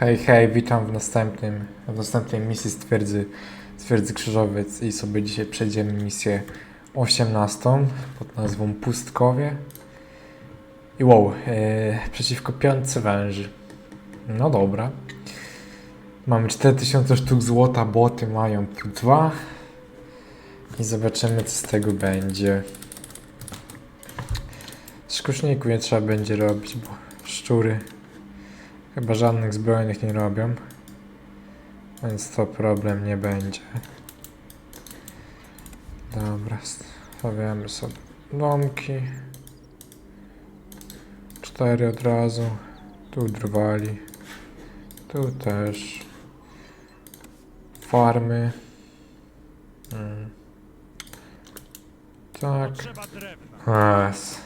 Hej, hej, witam w następnym, w następnej misji z twierdzy, twierdzy Krzyżowiec i sobie dzisiaj przejdziemy misję 18 pod nazwą Pustkowie. I wow, e, przeciwko piątce węży. No dobra. Mamy 4000 sztuk złota, boty mają tu dwa. I zobaczymy co z tego będzie. Szkuczników nie trzeba będzie robić, bo szczury Chyba żadnych zbrojnych nie robią. Więc to problem nie będzie. Dobra, stawiamy sobie domki. Cztery od razu. Tu drwali. Tu też. Farmy. Mm. Tak. Trzeba drewna. A, s-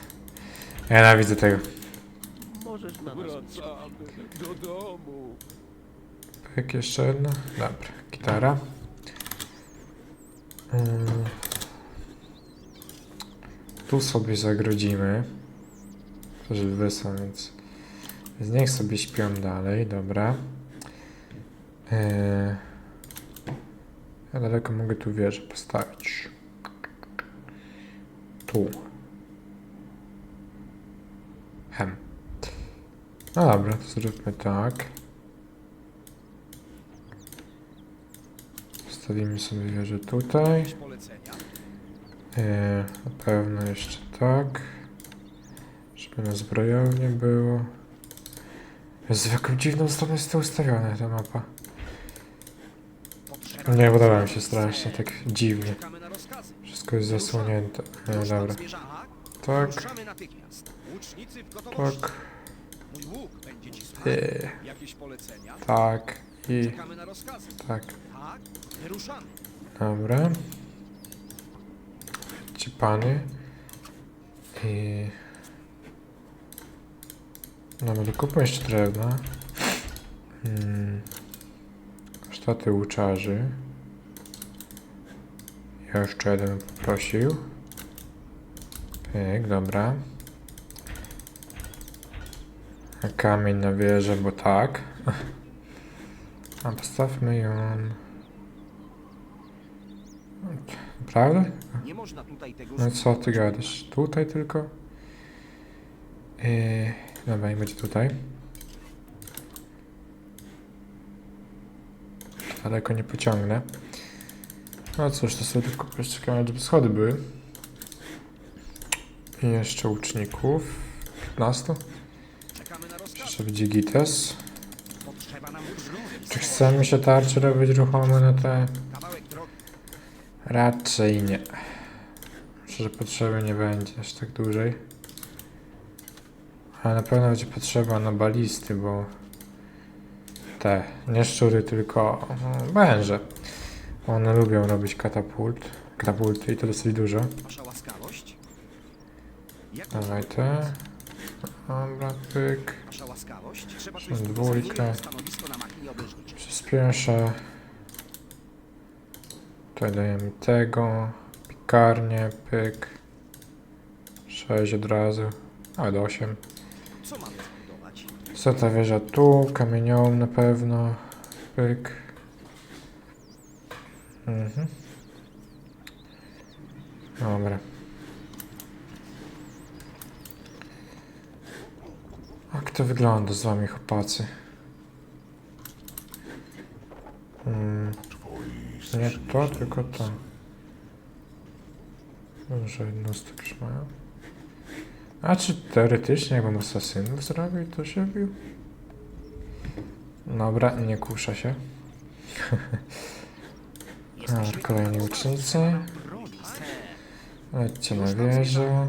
Ja nienawidzę tego. Możesz na nas liczyć. Wracamy do domu. Jak jeszcze jedna? Dobra, gitara. Mm. Tu sobie zagrodzimy. Lwy są, więc... więc niech sobie śpią dalej, dobra. Eee... Ja daleko mogę tu wieżę postawić. Tu. Hem. No dobra, to zróbmy tak. Stawimy sobie wieżę tutaj. Eee, na pewno jeszcze tak. Żeby na zbrojownię było. Jest w jaką dziwną stronę jest to ustawione ta mapa. Nie podoba mi się strasznie, tak dziwnie. Wszystko jest zasłonięte. No dobra. Tak, tak, Mój łuk będzie ci służył. Jakieś polecenia? tak i Czekamy na rozkazy. tak. Tak? Dobra. Ci pany. I... No, będę kupił jeszcze drewna. Hmm. Sztaty łuczarzy. Ja jeszcze jeden poprosił. Pyk, dobra. Kamień na wieżę, bo tak. A postawmy ją... Prawda? Nie można tutaj tego No co ty gadasz? Tutaj tylko? Yy, dobra, i będzie tutaj. Daleko nie pociągnę. No cóż, to sobie tylko przeczekamy, żeby schody były. I jeszcze łuczników. 15. Jeszcze będzie gites. Czy chcemy się tarczy robić ruchome na te? Kawałek drogi. Raczej nie. Myślę, że potrzeby nie będzie aż tak dłużej. Ale na pewno będzie potrzeba na balisty, bo te, nie szczury, tylko mm, węże. One lubią robić katapult, katapulty i to dosyć dużo. Dawaj te. Dobra, pyk. Wasza łaskawość? Trzeba coś tu dwójkę. stanowisko na machnie. Przyspieszę. Tutaj dajemy tego. Pikarnie, pyk. 6 od razu. Nawet 8. Co mamy zbudować? Co ta wieża tu? Kamienią na pewno. Pyk. Mhm. Dobra. Jak to wygląda z wami, chłopacy? Mm. Nie to, tylko to. Może jednostek już mają. A czy teoretycznie jakbym asasynów zrobił, to się bił? Dobra, nie kusza się. Dobra, kolejni ucznicy. Lećcie na wieżę.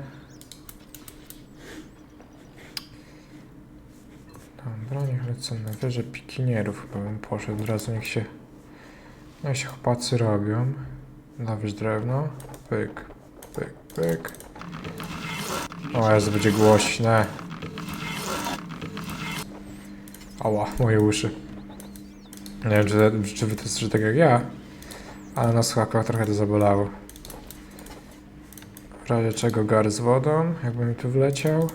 Lecą na wieżę pikinierów. Chyba bym poszedł od razu, niech się... Niech się chłopacy robią. Dawaj drewno. Pyk, pyk, pyk. O, Jezu, będzie głośne. Ała, moje uszy. Nie wiem, czy, czy wy to jesteście tak jak ja, ale na słuchawkach trochę to zabolało. W razie czego gar z wodą, jakby mi tu wleciał.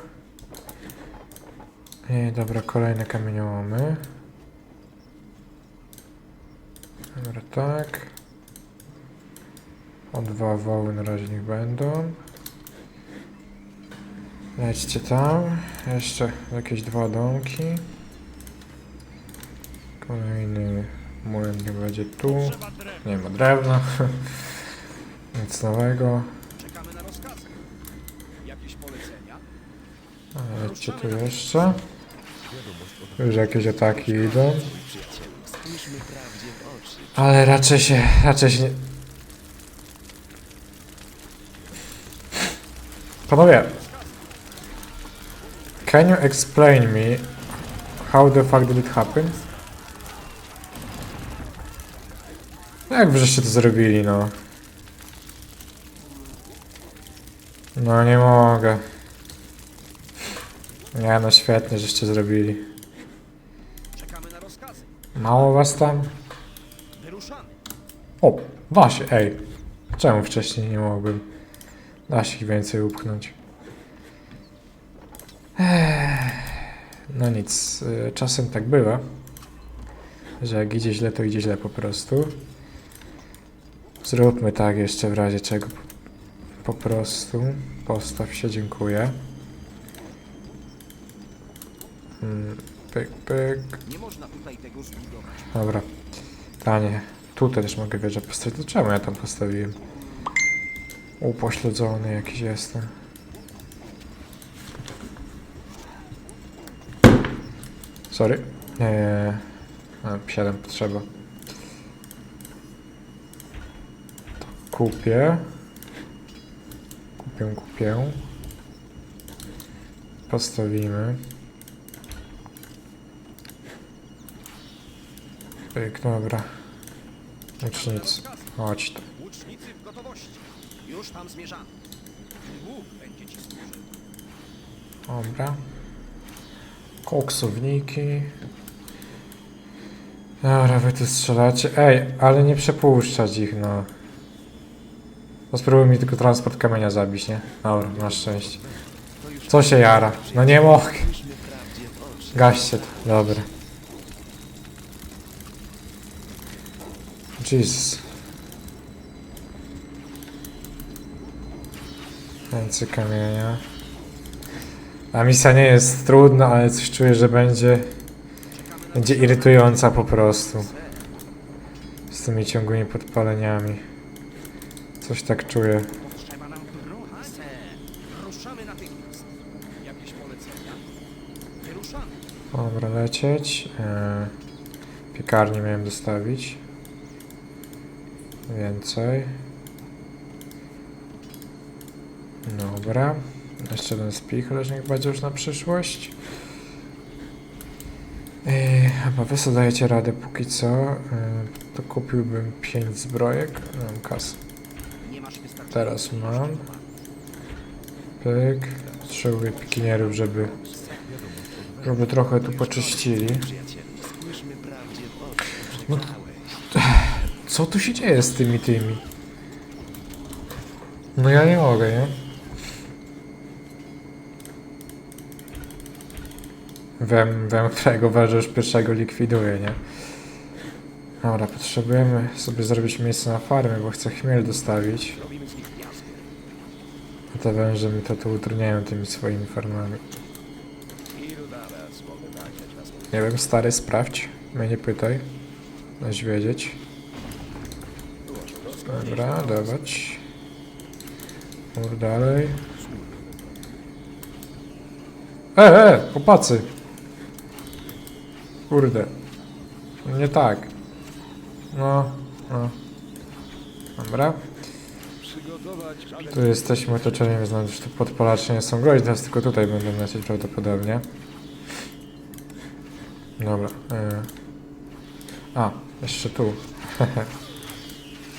I dobra, kolejne kamieniołomy. Dobra, tak. O dwa woły na razie niech będą. Lećcie tam. Jeszcze jakieś dwa domki. Kolejny młyn nie będzie tu. Nie ma drewna. Nic nowego. A, Lećcie tu jeszcze. Już jakieś ataki idą. Ale raczej się, raczej się nie... Panowie! Can you explain me how the fuck did it happen? Jak wy żeście to zrobili, no? No nie mogę. Nie no, świetnie żeście zrobili. Mało was tam? O, właśnie, ej. Czemu wcześniej nie mogłem? Da się ich więcej upchnąć. No nic, y, czasem tak bywa, że jak idzie źle, to idzie źle po prostu. Zróbmy tak jeszcze w razie czego. Po prostu. Postaw się, dziękuję. Mm, Pyk, pyk. Dobra. Tanie. Tutaj też mogę wieżę postawić. To czemu ja tam postawiłem? Upośledzony jakiś jestem. Sorry. Nie. A, 7 potrzeba. To kupię. Kupię, kupię. Postawimy. Pyk, dobra. Łucznicy. Chodź tu. Łucznicy w gotowości. Już tam zmierzamy. Bóg będzie ci służył. Dobra. Koksowniki. Dobra, wy tu strzelacie. Ej, ale nie przepuszczać ich, no. No spróbuj mi tylko transport kamienia zabić, nie? Dobra, masz szczęście. Co się jara? No nie mogę. Gaście to, dobra. Jesus. Więcej kamienia. A misja nie jest trudna, ale coś czuję, że będzie, będzie irytująca po prostu. Z tymi ciągłymi podpaleniami. Coś tak czuję. Dobra, lecieć. E, piekarnię miałem dostawić. Więcej. Dobra. Jeszcze jeden spichlerz niech będzie już na przyszłość. Ej, chyba wy sobie dajecie radę póki co. E, to kupiłbym 5 zbrojek. Mam Teraz mam. Pyk. Potrzebuję pikinierów, żeby, żeby trochę tu poczyścili. No, co tu się dzieje z tymi tymi? No ja nie mogę, nie? Wem, wem którego już pierwszego likwiduje, nie? Dobra, potrzebujemy sobie zrobić miejsce na farmie, bo chcę chmiel dostawić. A te węże mi to tu utrudniają tymi swoimi farmami. Nie wiem, stary, sprawdź. Mnie nie pytaj. Masz wiedzieć. Dobra, dawać. Mur dalej. E, e, chłopacy! Kurde. Nie tak. No, no. Dobra. Tu jesteśmy otoczeni, więc nam już tu podpalacze nie są groźne, teraz tylko tutaj będą lecieć prawdopodobnie. Dobra. E. A, jeszcze tu.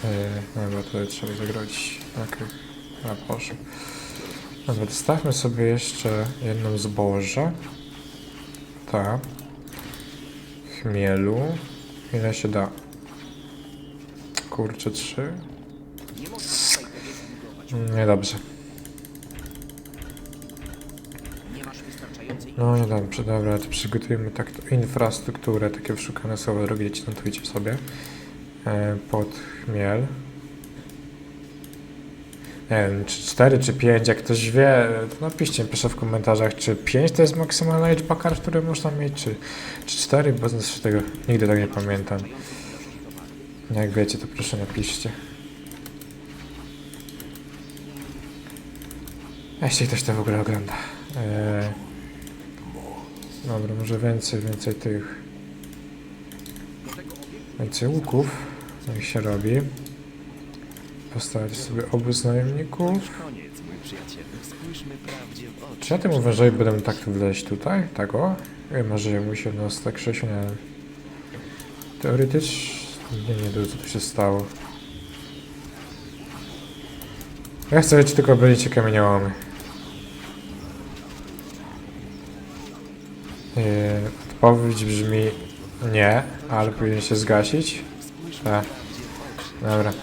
e, dobra, tutaj trzeba zagrodzić. Okej. A, poszło. Dobra, dostawmy sobie jeszcze jedną zboże. Tak. Chmielu. Ile się da? Kurczę, trzy. Nie zbudować. Niedobrze. Nie No niedobrze, dobra, to przygotujemy tak infrastrukturę, takie wyszukane słowo, dzieci, notujcie sobie. E, pod chmiel. Nie wiem, czy 4 czy 5, jak ktoś wie, to napiszcie mi proszę w komentarzach, czy 5 to jest maksymalna liczba kart, które można mieć, czy, czy 4, bo z tego nigdy tak nie pamiętam. Jak wiecie, to proszę napiszcie. Jeśli ktoś to w ogóle ogląda. Eee, dobra, może więcej, więcej tych. Więcej łuków. Jak się robi. Postawić sobie obóz najemników. Czy ja tym uważaj, będę tak tu wleźć tutaj? Tak o? Może ja muszę no tak Krzysiu, nie wiem. Teoretycznie... Nie, wiem, co tu się stało. Ja chcę wiedzieć tylko byliście kamieniołomy. Yy, odpowiedź brzmi nie, ale powinien się zgasić. Tak. Dobra.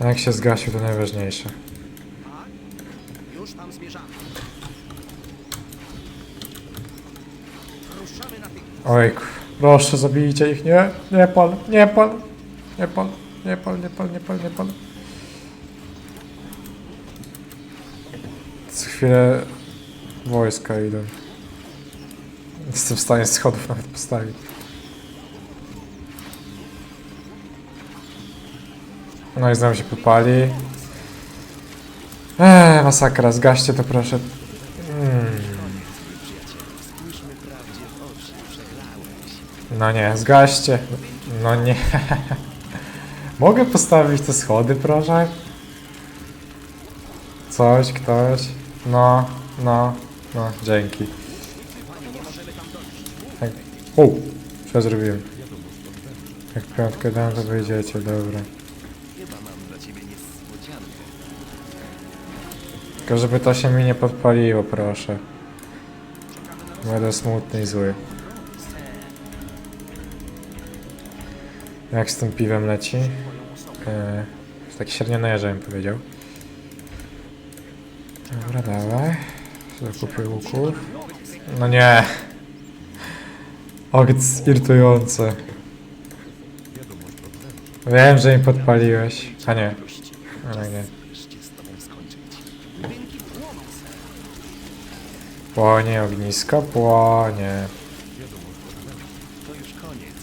A Jak się zgasił, to najważniejsze. Już tam zmierzamy. Ruszamy natychmiast. Ojku, proszę zabijcie ich, nie, nie pal, nie pal, nie pal, nie pal, nie pal, nie pal, nie pal. Co chwilę wojska idą. Nie Jestem w stanie schodów nawet postawić. No i znowu się popali. Eee, masakra, zgaście to proszę. Mm. Przegrałeś. No nie, zgaście. No nie. Mogę postawić te schody, proszę? Coś, ktoś. No, no, no, dzięki. Tak. O! Co zrobiłem? Jak piątkę dam, to wyjdziecie, dobra. Tylko żeby to się mi nie podpaliło, proszę. Będę smutny i zły. Jak z tym piwem leci? Eee, tak średnio na bym powiedział. Dobra, dawaj. Zakupię łuków. No nie. Och, irytujące. Wiem, że mi podpaliłeś. A nie. Ale nie. Płonie ognisko, płonie. To już koniec,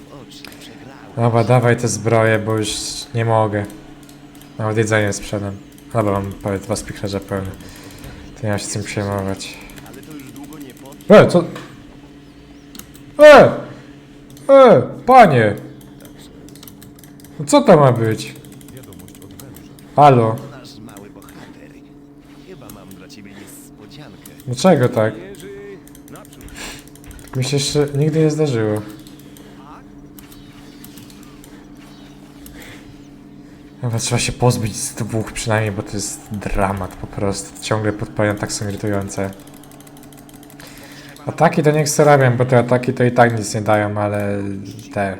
w oczy. Przegrałeś. Dobra, dawaj te zbroje, bo już nie mogę. Nawet jedzenie sprzedam. Dobra, mam prawie dwa spichlerze pełne. To nie ma się tym przejmować. E, co? E! E! Panie! No co to ma być? Halo? Dlaczego tak? Mi się jeszcze nigdy nie zdarzyło. Chyba trzeba się pozbyć z dwóch przynajmniej, bo to jest dramat po prostu. Ciągle podpalenia tak są irytujące. Ataki to niech se robią, bo te ataki to i tak nic nie dają, ale te...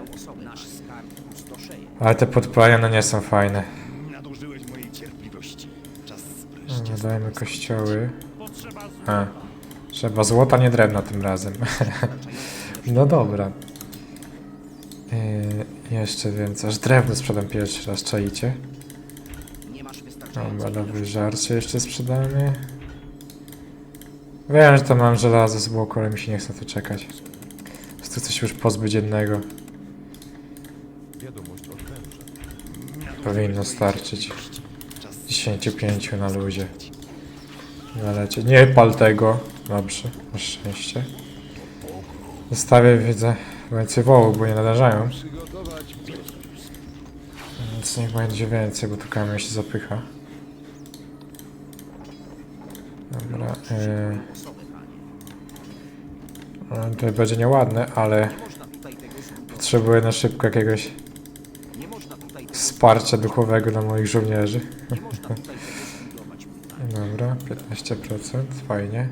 Ale te podpalenia no nie są fajne. No, dajmy kościoły. A, trzeba złota, nie drewno tym razem. no dobra. Yy, jeszcze więcej. Aż drewno sprzedam pierwszy raz, czaicie? Nie masz wystarczająco. Dobra, dobry żarcie jeszcze sprzedamy. Wiem, że tam mam żelazo z boku, ale mi się nie chce tu czekać. Po prostu chcę się już pozbyć jednego. Powinno starczyć. Czas 10-5 na luzie. Nalecie. Nie pal tego. Dobrze, masz szczęście. Zostawię, widzę, więcej wołów, bo nie nadarzają. Więc niech będzie więcej, bo tu kamień się zapycha. Dobra. Yy. To będzie nieładne, ale potrzebuję na szybko jakiegoś Nie wsparcia duchowego dla moich żołnierzy. nie można tutaj tego zbudować. Dobra, 15%, fajnie.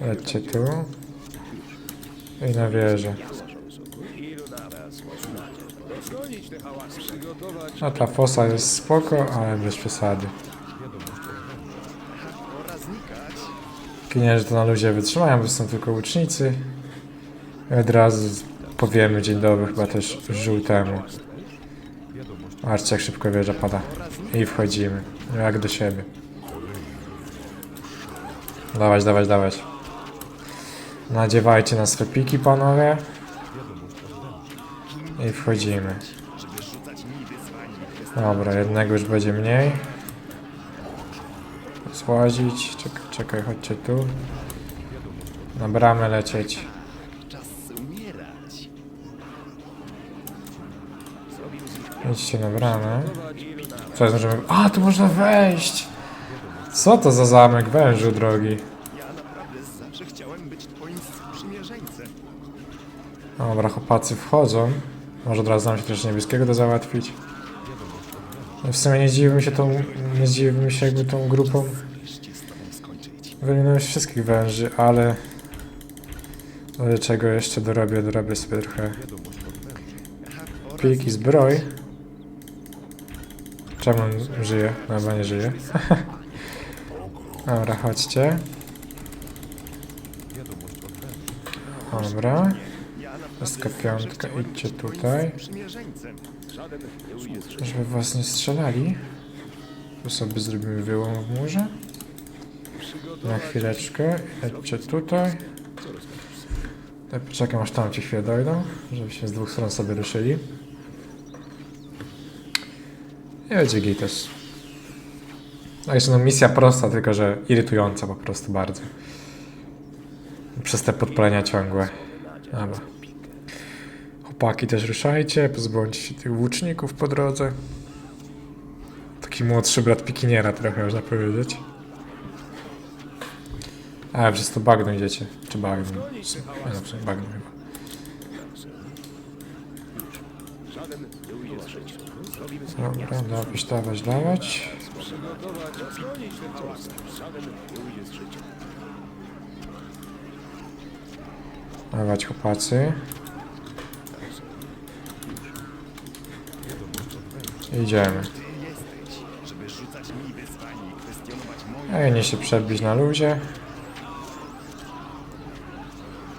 Lećcie tu. I na wieżę. No ta fosa jest spoko, ale bez przesady. Kinierzy to na luzie wytrzymają, bo są tylko łucznicy. I od razu powiemy dzień dobry chyba też żółtemu. Patrzcie jak szybko wieża pada. I wchodzimy. Jak do siebie. Dawać, dawać, dawać. Nadziewajcie na swe piki, panowie. I wchodzimy. Dobra, jednego już będzie mniej. Złazić. Czekaj, czekaj, chodźcie tu. Na bramę lecieć. Idźcie na bramę. Teraz możemy... A, tu można wejść! Co to za zamek wężu, drogi? Ja naprawdę zawsze chciałem być twoim sprzymierzeńcem. Dobra, chłopacy wchodzą. Może od razu nam się też niebieskiego da załatwić. No W sumie nie zdziwiłbym się tą... Nie zdziwiłbym się jakby tą grupą wyminąć wszystkich węży, ale... Ale czego jeszcze dorobię? Dorobię sobie trochę pik i zbroj. Czemu on żyje? No chyba nie żyje. Dobra, chodźcie. Dobra. Pestka piątka, idźcie tutaj. Żeby was nie strzelali. Tu sobie zrobimy wyłom w murze. Na chwileczkę. Idźcie tutaj. Ja poczekam aż tam ci chwilę dojdą, żeby się z dwóch stron sobie ruszyli. I będzie gites. Także no misja prosta, tylko że irytująca po prostu bardzo. Przez te podpalenia ciągłe. Dobra. Chłopaki też ruszajcie, pozbądźcie się tych włóczników po drodze. Taki młodszy brat pikiniera trochę, można powiedzieć. A, przez to bagno idziecie. Czy bagno? Nie no, przez bagno chyba. Dobra, dawać, dawać, dawać. Dawać chłopacy. Idziemy. Żeby rzucać mi wyzwanie i kwestionować moje... A ja nie się przebić na luzie.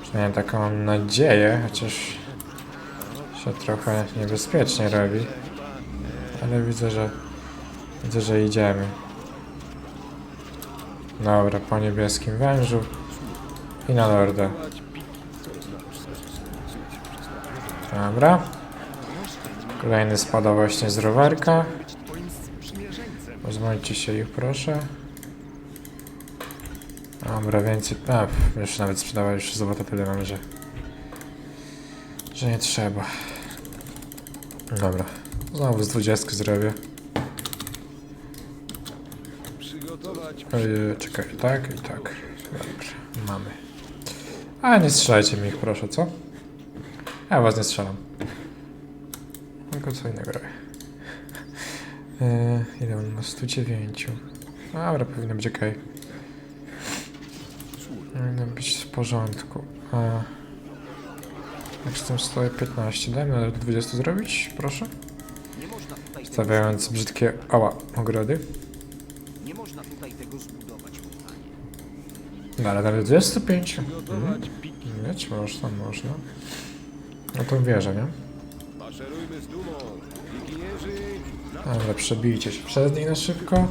Przynajmniej taką mam nadzieję, chociaż się trochę niebezpiecznie robi. Ale widzę, że widzę, że idziemy. Dobra, po niebieskim wężu i na lordę. Dobra. Kolejny spada właśnie z rowerka. Pozbądźcie się ich, proszę. Dobra, więcej... A, już nawet sprzedawać już złota tyle mam, że... Że nie trzeba. Dobra. Znowu z 20 zrobię. Ej, czekaj, tak i tak. Dobra, mamy. A nie strzelajcie mi ich, proszę, co? Ja was nie strzelam. Tylko co innego robię. Eee, ile on ma? 109. Dobra, powinno być ok. Powinno być w porządku. A... Jak z tym stoję 15. Dajmy nawet 20 zrobić, proszę. Nie można tutaj, Stawiając brzydkie ała ogrody. nie można tutaj tego zbudować, mój panie. No ale nawet 25. Mhm. Mieć można, można. No to wierzę, nie? Maszerujmy z dumą. Wiginierzy, Dobra, przebijcie się przez nich na szybko.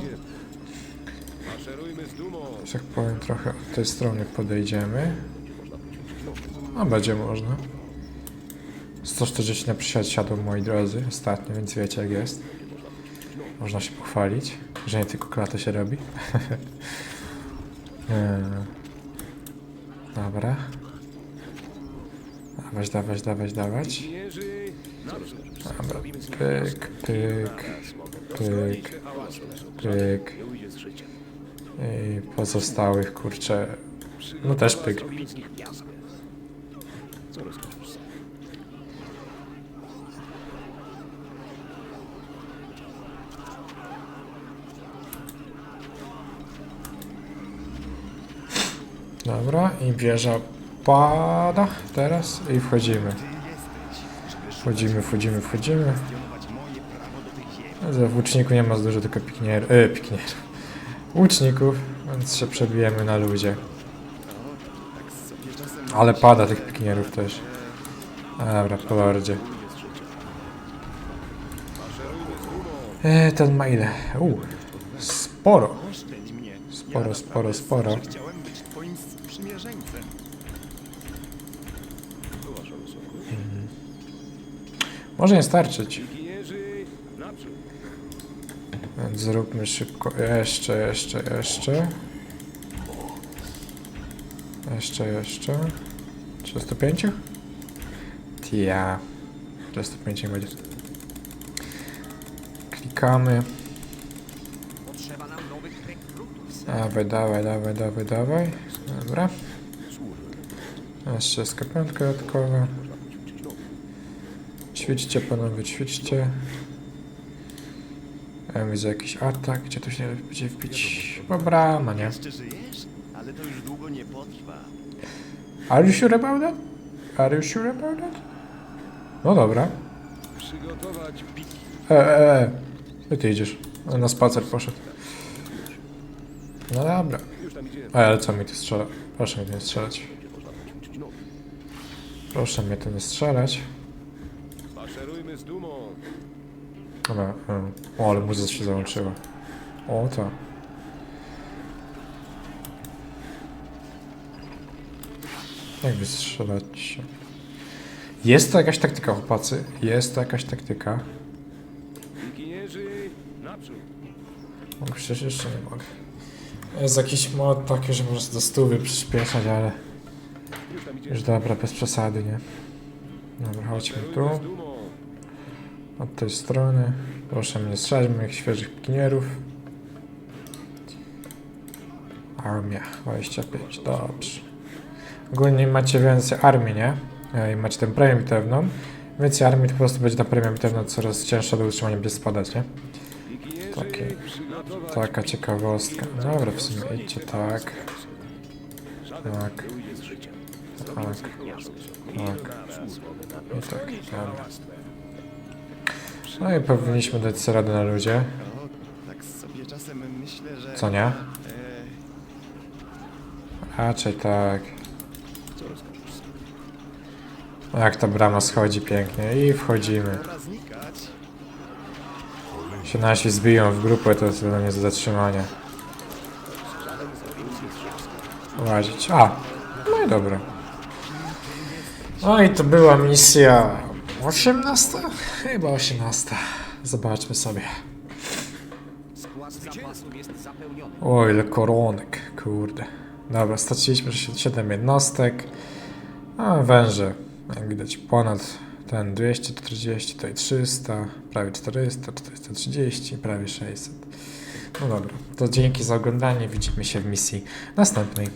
maszerujmy z dumą. Że tak powiem, trochę od tej strony podejdziemy. A będzie można. 140 na przysiad siadło, moi drodzy, ostatnio, więc wiecie jak jest. Można się pochwalić, że nie tylko klatę się robi. Eee, Dobra. Dawać, dawać, dawać, dawać. Dobra, pyk, pyk, pyk, pyk. I pozostałych, kurczę, no też pyk. Dobra, i wieża pada teraz i wchodzimy. Wchodzimy, wchodzimy, wchodzimy. Za w łuczniku nie ma za dużo, tylko piknier, e, piknierów. Łuczników, więc się przebijemy na ludzie. Ale pada tych pikinierów też. Dobra, po lordzie. E, ten ma ile? U, sporo. Sporo, sporo, sporo. zawsze Chciałem być twoim sprzymierzeńcem. Może nie starczyć. Więc zróbmy szybko. Jeszcze, jeszcze, jeszcze. Jeszcze, jeszcze. 305? Tia. 305 będzie. Klikamy. Dawaj, dawaj, dawaj, dawaj, dawaj. Dobra. Jeszcze piątka dodatkowa. Ćwiczcie panowie, ćwiczcie. Ja widzę jakiś atak, gdzie tu się będzie wbić. Bo brama, nie? Ale to już długo nie potrwa. Are you sure about that? Are you sure about that? No dobra. Przygotować piki. E, e, e. Ty idziesz? Na spacer poszedł. No dobra. Ej, ale co mi tu strzela? Proszę mnie tu nie strzelać. Proszę mnie tu nie strzelać. Maszerujmy z dumą. Dobra. e. O, ale muzyka się załączyła. O, to. Jak wystrzelać się? Jest to jakaś taktyka, chłopacy. Jest to jakaś taktyka. Wiginierzy, naprzód. No przecież jeszcze nie mogę. Jest jakiś mod taki, że można do stówy przyspieszać, ale Już tam idziemy. już dobra, bez przesady, nie? Dobra, chodźmy tu. Maszerujmy z dumą. Od tej strony. Proszę mnie strzelać moich świeżych pikinierów. Armia 25, dobrze. Ogólnie macie więcej armii, nie? E, I macie tę premię bitewną. Więcej armii to po prostu będzie ta premia bitewna coraz cięższa do utrzymania, będzie spadać, nie? Takie- Taka ciekawostka. Dobra, w sumie idźcie tak. Tak. Tak. Tak. I tak, dobra. No i powinniśmy dać sobie radę na ludzie. Tak sobie czasem myślę, że... Co nie? Raczej tak. No Jak ta brama schodzi pięknie i wchodzimy. Się nasi zbiją w grupę, to jest dla mnie zatrzymania. Łazić. A! No i dobra. No i to była misja 18? Chyba 18. Zobaczmy sobie. O, ile koronek, kurde. Dobra, straciliśmy 67 jednostek. A węże, jak widać, ponad ten 240, tutaj 300, prawie 400, 430, prawie 600. No dobra, to dzięki za oglądanie, widzimy się w misji następnej.